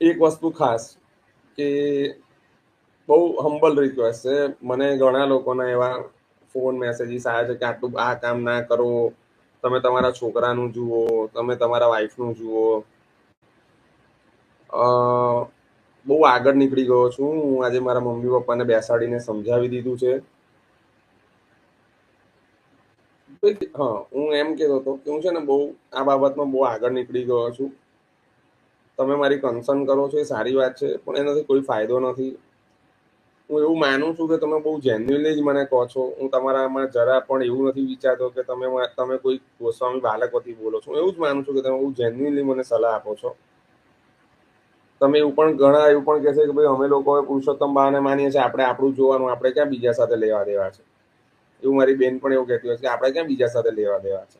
એક વસ્તુ ખાસ કે બહુ હમ્બલ રિક્વેસ્ટ છે. મને ઘણા લોકોના એવા ફોન મેસેજીસ આવ્યા છે કે આટલું આ કામ ના કરો. તમે તમારા છોકરાનું જુઓ, તમે તમારા વાઈફનું જુઓ. બહુ આગળ નીકળી ગયો છું. હું આજે મારા મમ્મી પપ્પાને બેસાડીને સમજાવી દીધું છે. હા, હું એમ કહેતો હતો કે હું છે ને બહુ આ બાબતમાં બહુ આગળ નીકળી ગયો છું. તમે મારી કન્સર્ન કરો છો એ સારી વાત છે, પણ એનાથી કોઈ ફાયદો નથી. હું એવું માનું છું કે તમે બહુ જેન્યુઅલી જ મને કહો છો. હું તમારામાં જરા પણ એવું નથી વિચારતો કે તમે તમે કોઈ ગોસ્વામી બાલકોથી બોલો છો. એવું જ માનું છું કે તમે બહુ જેન્યુઅલી મને સલાહ આપો છો. તમે એવું પણ ઘણા એવું પણ કહેશે કે ભાઈ, અમે લોકો પુરુષોત્તમ બાને માનીએ છીએ. આપણે આપણું જોવાનું, આપણે ક્યાં બીજા સાથે લેવા દેવા છે? એવું મારી બેન પણ એવું કહેતી હોય છે કે આપણે ક્યાં બીજા સાથે લેવા દેવા છે?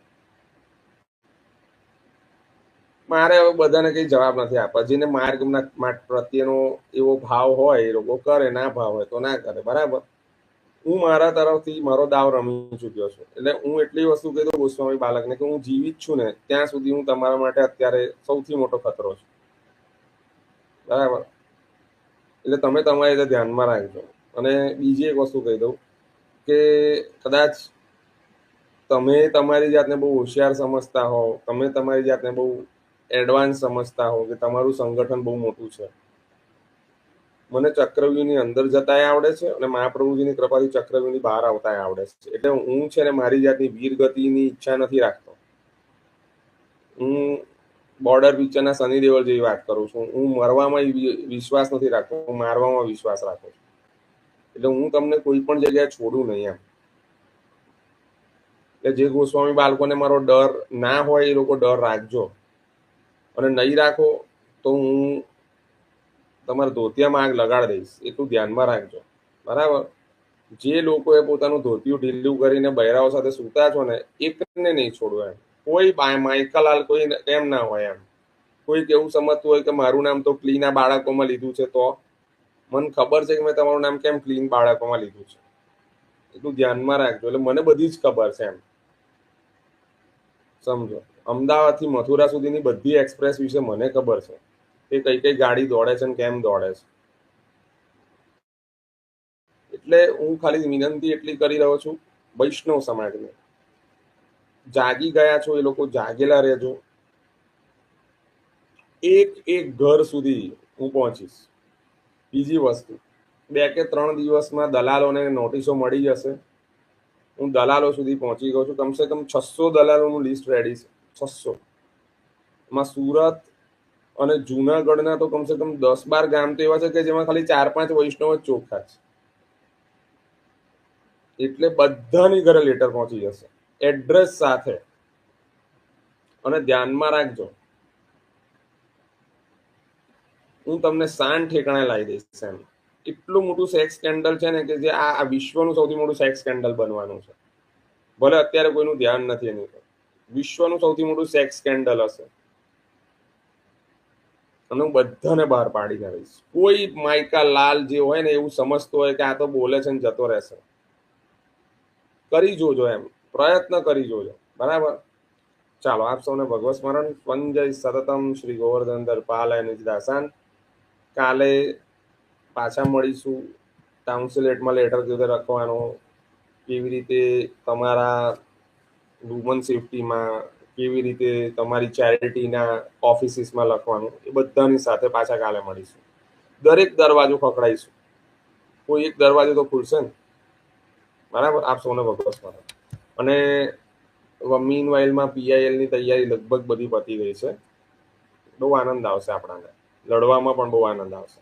મારે બધાને કઈ જવાબ નથી આપવા. જેને માર્ગ પ્રત્યેનો એવો ભાવ હોય, એ લોકો કરે, ના ભાવ હોય તો ના કરે. બરાબર? હું મારા તરફથી મારો દાવ રમી ચૂક્યો છું. એટલે હું એટલી વસ્તુ કહી દઉં ગોસ્વામી બાલકને કે હું જીવિત છું ને, ત્યાં સુધી હું તમારા માટે અત્યારે સૌથી મોટો ખતરો છું. બરાબર? એટલે તમે તમારી રીતે ધ્યાનમાં રાખજો. અને બીજી એક વસ્તુ કહી દઉં કે કદાચ તમે તમારી જાતને બહુ હોશિયાર સમજતા હો તમે તમારી જાતને બહુ એડવાન્સ સમજતા હો કે તમારું સંગઠન બહુ મોટું છે. મને ચક્રવ્યૂહની અંદર જતાય આવડે છે અને મહાપ્રભુજીની કૃપાથી ચક્રવ્યૂહની બહાર આવતા આવડે છે. એટલે હું છે ને મારી જાતની વીર ગતિની ઈચ્છા નથી રાખતો. હું બોર્ડર પિક્ચરના સની દેવલ જેવી વાત કરું છું. હું મરવામાં વિશ્વાસ નથી રાખતો. હું મારવામાં વિશ્વાસ રાખું છું. એટલે હું તમને કોઈ પણ જગ્યાએ છોડું નહીં એમ. એટલે જે ગોસ્વામી બાળકોને મારો ડર ના હોય એ લોકો ડર રાખજો. અને નહીં રાખો તો હું તમારા ધોતિયામાં આગ લગાડી દઈશ. એટલું ધ્યાનમાં રાખજો. બરાબર? જે લોકોએ પોતાનું ધોતિયું ઢીલું કરીને બૈરાઓ સાથે સૂતા છો ને, એકને નહીં છોડો એમ. કોઈ માઇકલાલ કોઈ એમ ના હોય એમ. કોઈ એવું સમજતું હોય કે મારું નામ તો ક્લીના બાળકોમાં લીધું છે તો? મને ખબર છે કે મેં તમારું નામ કેમ ક્લીન બાળકોમાં લીધું છે? એટલું ધ્યાનમાં રાખજો. એટલે મને બધી જ ખબર છે એમ. સમજો? અમદાવાદથી મથુરા સુધીની બધી એક્સપ્રેસ વિશે મને ખબર છે. કે કઈ કઈ ગાડી દોડે છે ને કેમ દોડે છે. એટલે હું ખાલી વિનંતી એટલી કરી રહ્યો છું વૈષ્ણવ સમાજને. જાગી ગયા છો એ લોકો, જાગેલા રહેજો. એક એક ઘર સુધી હું પહોંચીશ. બીજી વસ્તુ, બે કે ત્રણ દિવસમાં દલાલોને નોટિસો મળી જશે. હું દલાલો સુધી પહોંચી ગયો છું. કમસે કમ છસો દલાલોનું લિસ્ટ રેડી છે. છસો. એમાં સુરત અને જુનાગઢના તો કમસે કમ દસ બાર ગામ તો એવા છે કે જેમાં ખાલી ચાર પાંચ વૈષ્ણવ જ ચોખ્ખા છે. એટલે બધાની ઘરે લેટર પહોંચી જશે. એડ્રેસ સાથે. અને ધ્યાનમાં રાખજો. હું તમને સાન ઠેકાણે લાવી દઈશ એમ. એટલું મોટું સેક્સ સ્કેન્ડલ છે ને કે જે આ વિશ્વનું સૌથી મોટું સેક્સ સ્કેન્ડલ બનવાનું છે. ભલે અત્યારે કોઈનું ધ્યાન નથી એની પર વિશ્વનું સૌથી મોટું સેક્સ સ્કેન્ડલ હશે. અને હું બધાને બહાર પાડી દઈશ કોઈ માયકા લાલ જે હોય ને એવું સમજતો હોય કે આ તો બોલે છે ને જતો રહેશે. કરી જોજો એમ. પ્રયત્ન કરી જોજો. બરાબર? ચાલો, આપ સૌને ભગવત સ્મરણ. સંજય સતતમ શ્રી ગોવર્ધન દરપાલ નિજ દાસાન. કાલે પાછા મળીશું. કાઉન્સિલેટમાં લેટર કેવી રીતે લખવાનો કેવી રીતે તમારા વુમન સેફટીમાં કેવી રીતે તમારી ચેરિટીના ઓફિસીસમાં લખવાનું, એ બધાની સાથે પાછા કાલે મળીશું. દરેક દરવાજો ખખડાઈશું. કોઈ એક દરવાજો તો ખુલશે ને? બરાબર? આપ સૌને ભગવત અને મીન વાઇલમાં પીઆઈએલની તૈયારી લગભગ બધી પતી ગઈ છે. બહુ આનંદ આવશે આપણાને. લડવામાં પણ બહુ આનંદ આવશે.